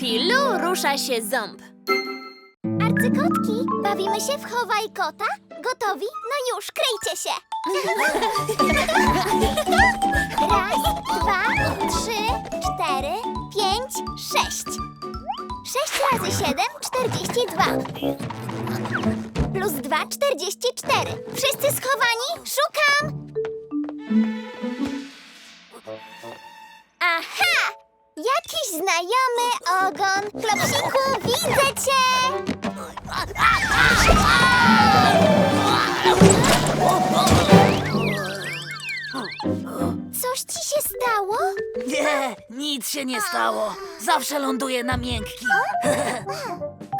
Pilu rusza się ząb. Arcykotki, bawimy się w chowaj kota? Gotowi? No już, kryjcie się! Raz, dwa, trzy, cztery, pięć, sześć. Sześć razy siedem, czterdzieści dwa. Plus dwa, czterdzieści cztery. Wszyscy schowani? Szukam! Jakiś znajomy ogon. Klopsiku, widzę cię! Coś ci się stało? Nie, nic się nie stało. Zawsze ląduję na miękkim.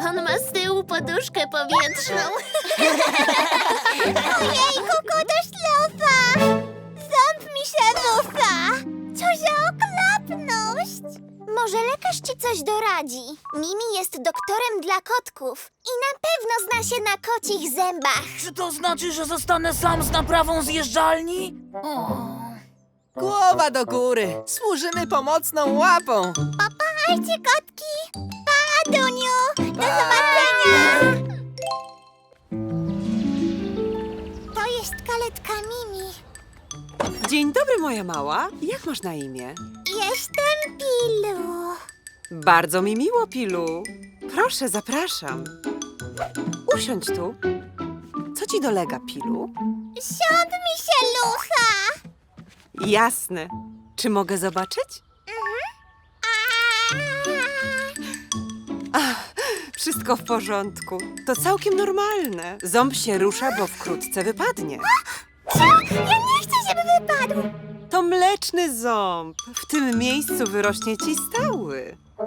On ma z tyłu poduszkę powietrzną. Ojejku, to ślufa! Ząb mi się rucha! Co za okropność! Może lekarz ci coś doradzi? Mimi jest doktorem dla kotków i na pewno zna się na kocich zębach. Czy to znaczy, że zostanę sam z naprawą zjeżdżalni? O, Głowa do góry. Służymy pomocną łapą. Popachajcie kotki! Pa, Duniu! Do zobaczenia! Dzień dobry, moja mała. Jak masz na imię? Jestem Pilu. Bardzo mi miło, Pilu. Proszę, zapraszam. Usiądź tu. Co ci dolega, Pilu? Siąd mi się lucha! Jasne. Czy mogę zobaczyć? Wszystko w porządku. To całkiem normalne. Ząb się rusza, bo wkrótce wypadnie. Co? Ja nie chcę, żeby wypadł! To mleczny ząb. W tym miejscu wyrośnie ci stały. Ja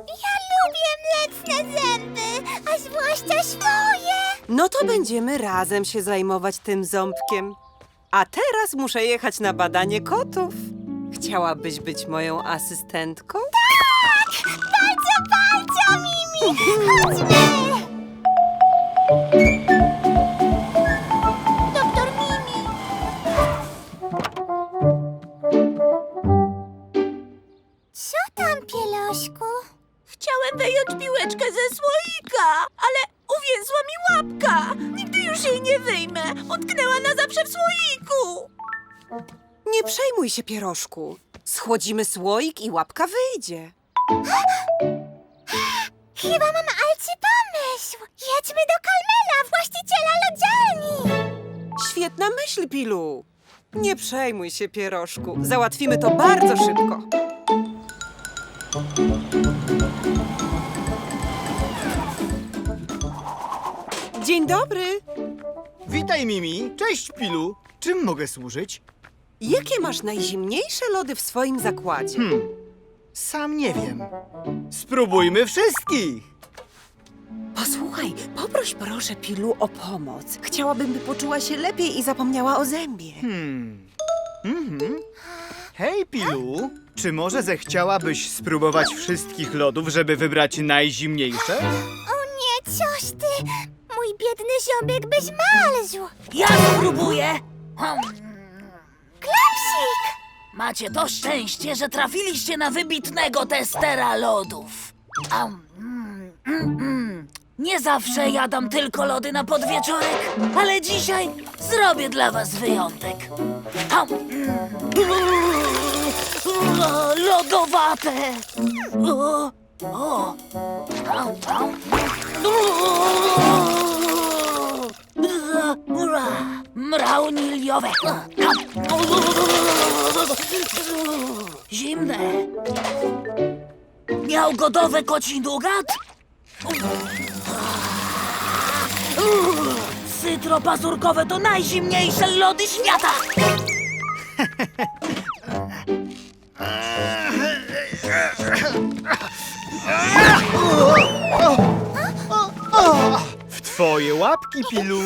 lubię mleczne zęby, a zwłaszcza swoje! No to będziemy razem się zajmować tym ząbkiem. A teraz muszę jechać na badanie kotów. Chciałabyś być moją asystentką? Tak! Bardzo, bardzo, Mimi! Chodźmy! Co tam, pielośku? chciałem wyjąć piłeczkę ze słoika, ale uwięzła mi łapka. Nigdy już jej nie wyjmę. Utknęła na zawsze w słoiku. Nie przejmuj się, pierożku. Schłodzimy słoik i łapka wyjdzie. Chyba mam alcy pomysł! Jedźmy do Kalmela, właściciela lodziarni! Świetna myśl, Pilu. Nie przejmuj się, pierożku. Załatwimy to bardzo szybko. Dzień dobry. Witaj, Mimi. Cześć, Pilu. Czym mogę służyć? Jakie masz najzimniejsze lody w swoim zakładzie? Hmm, sam nie wiem. Spróbujmy wszystkich. Posłuchaj, poproś proszę Pilu o pomoc. Chciałabym, by poczuła się lepiej i zapomniała o zębie. Hmm. Mhm. Hej, Pilu. Czy może zechciałabyś spróbować wszystkich lodów, żeby wybrać najzimniejsze? O nie, coś ty! Mój biedny ziomek byś malzł! Ja spróbuję. Hmm. Klapsik! Macie to szczęście, że trafiliście na wybitnego testera lodów. Am, mm, mm, mm. Nie zawsze jadam tylko lody na podwieczorek, ale dzisiaj zrobię dla was wyjątek. Am, mm. Lodowate! O. Mrauniliowe. Zimne. Miałgodowe koci nugat? Sytro-pazurkowe to najzimniejsze lody świata! W twoje łapki, Pilu.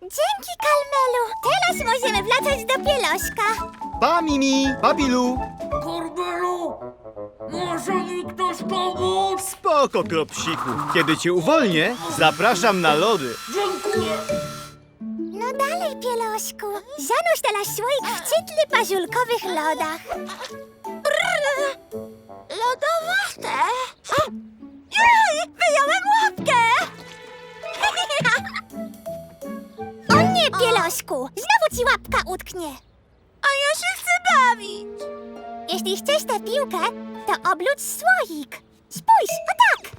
Dzięki, Kalmelu! Teraz możemy wracać do pielośka. Pa, Mimi. Pa, Pilu. Korbelu, może mi ktoś pomóc? Spoko, Klopsiku. Kiedy cię uwolnię, zapraszam na lody. Dziękuję. No dalej, pielośku. Zanurz teraz słoik w cytly paziulkowych lodach. Brrr. lodowate. Jej, wyjąłem łapkę. O nie, Pielośku, znowu ci łapka utknie. A ja się chcę bawić. Jeśli chcesz tę piłkę, to obróć słoik. Spójrz, o tak.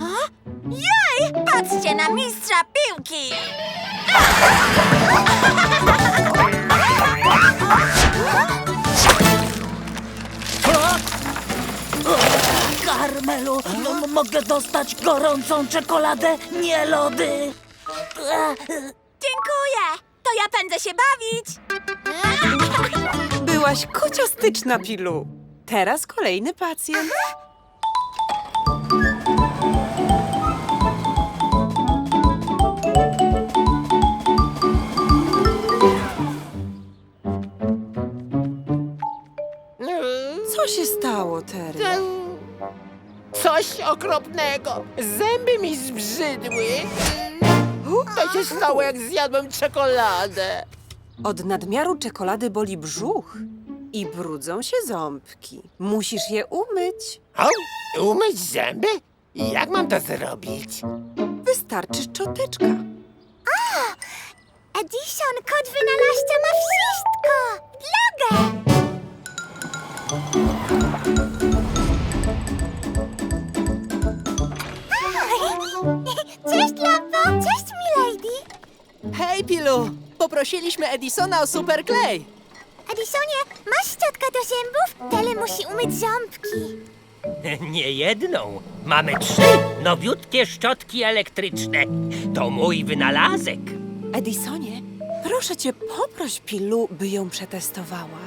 A? Jej, patrzcie na mistrza piłki. Karmelu, m- m- mogę dostać gorącą czekoladę, nie lody. Dziękuję. To ja pędzę się bawić. Byłaś kociostyczna, Pilu. Teraz kolejny pacjent. Co się stało, Terry? Coś okropnego. Zęby mi zbrzydły. To się stało, jak zjadłem czekoladę. Od nadmiaru czekolady boli brzuch i brudzą się ząbki. Musisz je umyć. O, umyć zęby? Jak mam to zrobić? Wystarczy szczoteczka. Edison, kot wynalazca Poprosiliśmy Edisona o super klej. Edisonie, masz szczotkę do zębów? Tele musi umyć ząbki. Nie jedną. Mamy trzy nowiutkie szczotki elektryczne. To mój wynalazek. Edisonie, proszę cię, poproś Pilu, by ją przetestowała.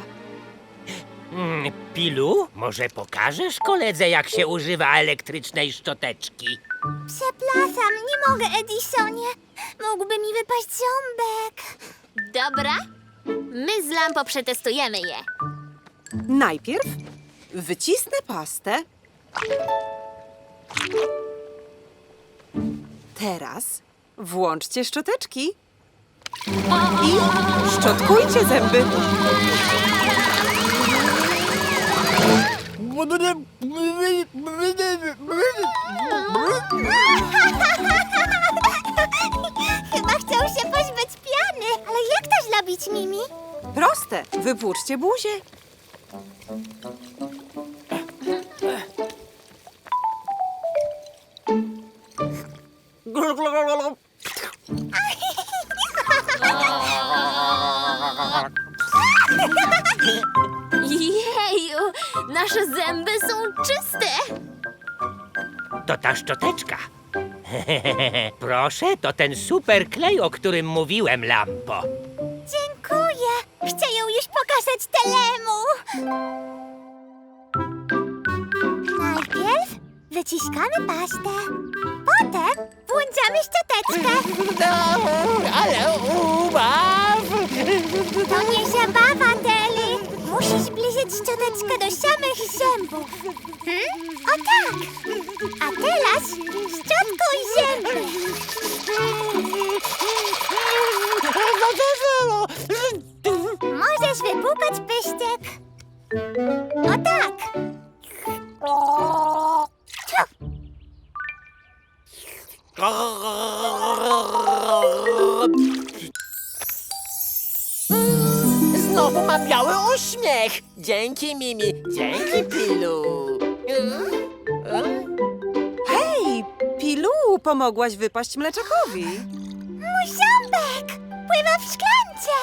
Mm, Pilu, może pokażesz koledze, jak się używa elektrycznej szczoteczki? Przepraszam, nie mogę, Edisonie. Mógłby mi wypaść ząbek. Dobra? My z Lampo przetestujemy je. Najpierw wycisnę pastę. Teraz włączcie szczoteczki. I szczotkujcie zęby. zrobić, Mimi? Proste, wypłuczcie buzię. Jeju, nasze zęby są czyste. To ta szczoteczka. Proszę, to ten super klej, o którym mówiłem, Lampo. Chcę ją już pokazać Telemu. Najpierw wyciskamy pastę. Potem włączamy szczoteczkę. No, ale ubaw! To nie zabawa, Teli. Musisz zbliżyć szczoteczkę do samych zębów. Hmm? O tak. A teraz szczotkuj zęby. Znowu mam biały uśmiech. Dzięki, Mimi. Dzięki, Pilu. Hej, Pilu, pomogłaś wypaść mleczakowi. Mój ząbek pływa w szklance.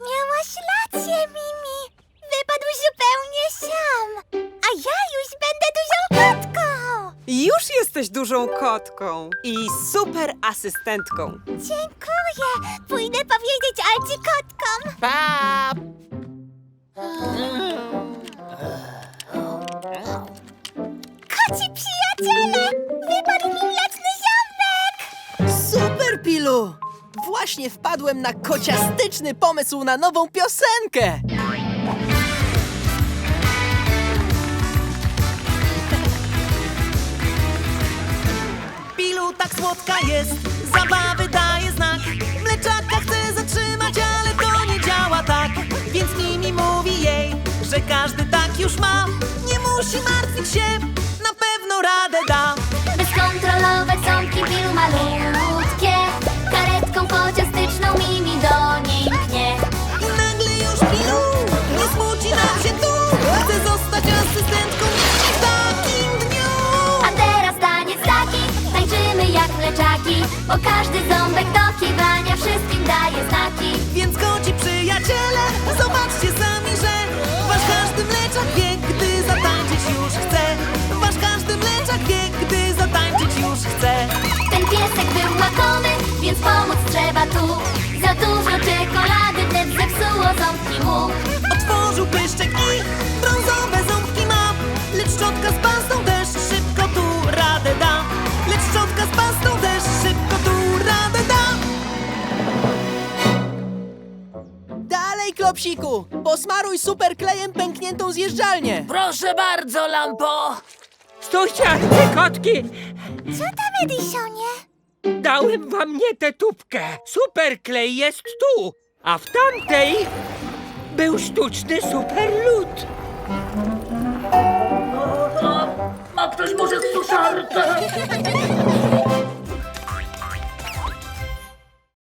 Miałaś rację, Mimi. Wypadł zupełnie sam. Już jesteś dużą kotką i super asystentką. Dziękuję. Pójdę powiedzieć Alci kotkom. Pa! Koci przyjaciele, wypadł mi mleczny ząbek. Super, Pilu! Właśnie wpadłem na kociastyczny pomysł na nową piosenkę. Tak słodka jest, zabawy daje znak. Mleczaka chce zatrzymać, ale to nie działa tak. Więc Mimi mówi jej, że każdy tak już ma. Nie musi martwić się, na pewno radę da. Bo każdy ząbek do kiwania wszystkim daje znaki Więc koci przyjaciele, zobaczcie sami, że wasz każdy mleczak wie, gdy zatańczyć już chce. Wasz każdy mleczak wie, gdy zatańczyć już chce. Ten piesek był łakomy, więc pomóc trzeba tu Za dużo czekolady Posmaruj super klejem pękniętą zjeżdżalnię! Proszę bardzo, Lampo! Stójcie, te kotki! Co tam, Edisonie? Dałem wam nie tę tubkę. Superklej jest tu, a w tamtej był sztuczny superlód. Ma ktoś może suszarkę?